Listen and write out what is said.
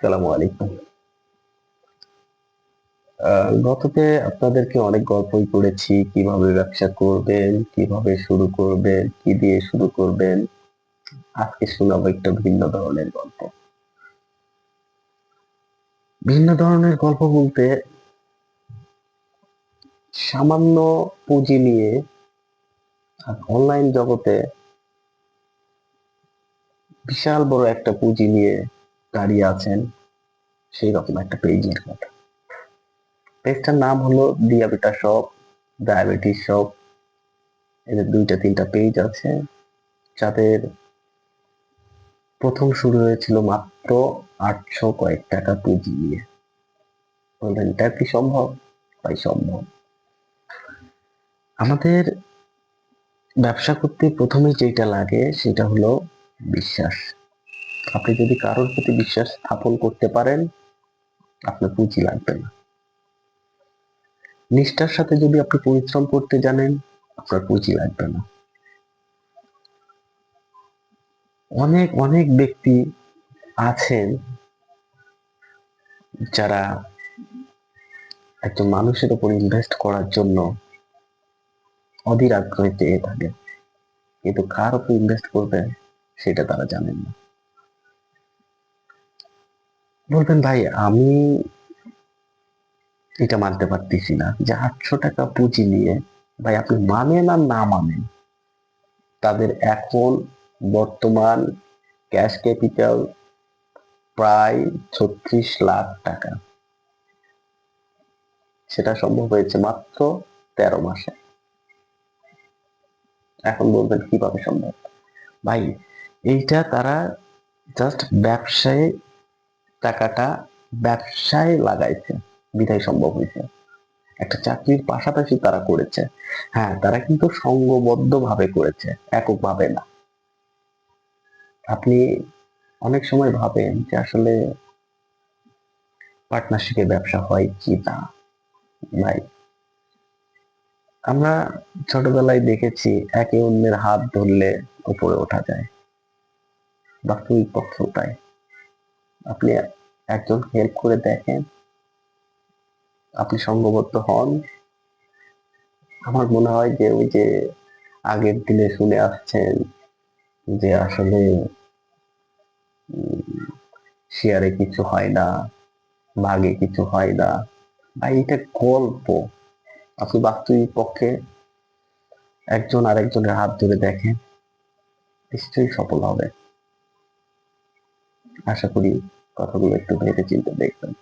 আসসালামু আলাইকুম। গততে আপনাদেরকে অনেক গল্পই করেছি কীভাবে ব্যবসা করবেন, কীভাবে শুরু করবেন, কি দিয়ে শুরু করবেন। আজকে শোনাবো একটা ভিন্ন ধরনের গল্প। ভিন্ন ধরনের গল্প বলতে সামান্য পুঁজি নিয়ে অনলাইন জগতে বিশাল বড় একটা পুঁজি নিয়ে দাঁড়িয়ে আছেন, সেই রকম একটা পেজের কথা পেজটার নাম হলো দিয়াবেটা শপ ডায়াবেটিস শপ এদের দুইটা, তিনটা পেজ আছে। যাদের প্রথম শুরু হয়েছিল মাত্র আটশো কয়েক টাকা পুঁজি নিয়ে। বললেন, এটা কি সম্ভব? ভাই, সম্ভব। আমাদের ব্যবসা করতে প্রথমে যেটা লাগে সেটা হলো বিশ্বাস। আপনি যদি কারোর প্রতি বিশ্বাস স্থাপন করতে পারেন, আপনার পুঁজি লাগবে না। নিষ্ঠার সাথে যদি আপনি পরিশ্রম করতে জানেন, আপনার পুঁজি লাগবে না। অনেক অনেক ব্যক্তি আছেন যারা একজন মানুষের উপর ইনভেস্ট করার জন্য অধীর আগ্রহে চেয়ে থাকে। কিন্তু কার উপর ইনভেস্ট করবেন সেটা তারা জানেন না। বলবেন ভাই, আমি এটা মানতে পারতেছি না। যে আটশো টাকা পুঁজি নিয়ে, ভাই, আপনি মানেন আর না মানেন, তাদের এখন বর্তমান ক্যাশ ক্যাপিটাল প্রায় ছত্রিশ লাখ টাকা। সেটা সম্ভব হয়েছে মাত্র তেরো মাসে। এখন বলবেন, কীভাবে সম্ভব? ভাই, এইটা তারা জাস্ট ব্যবসায় টাকাটা ব্যবসায় লাগাইছে, বিধায় সম্ভব হয়েছে একটা চাকরির পাশাপাশি তারা করেছে। হ্যাঁ তারা কিন্তু সংঘবদ্ধ ভাবে করেছে একক ভাবে না। আপনি অনেক সময় ভাবেন যে আসলে পার্টনারশিপে ব্যবসা হয় কি না নাই আমরা ছোটবেলায় দেখেছি, একে অন্যের হাত ধরলে উপরে ওঠা যায় বাস্তবিক পক্ষেও তাই আপনি একজন হেল্প করে দেখেন। আপনি সঙ্গবদ্ধ হন। আমার মনে হয় যে ওই যে আগের দিনে শুনে আসছেন যে আসলে শেয়ারে কিছু হয় না ভাগে কিছু হয় না। ভাই, এটা গল্প। আপনি বাস্তবিক পক্ষে একজন আরেকজনের হাত ধরে দেখেন, নিশ্চয়ই সফল হবে। আশা করি কথাগুলো একটু ভেবে চিন্তে দেখবেন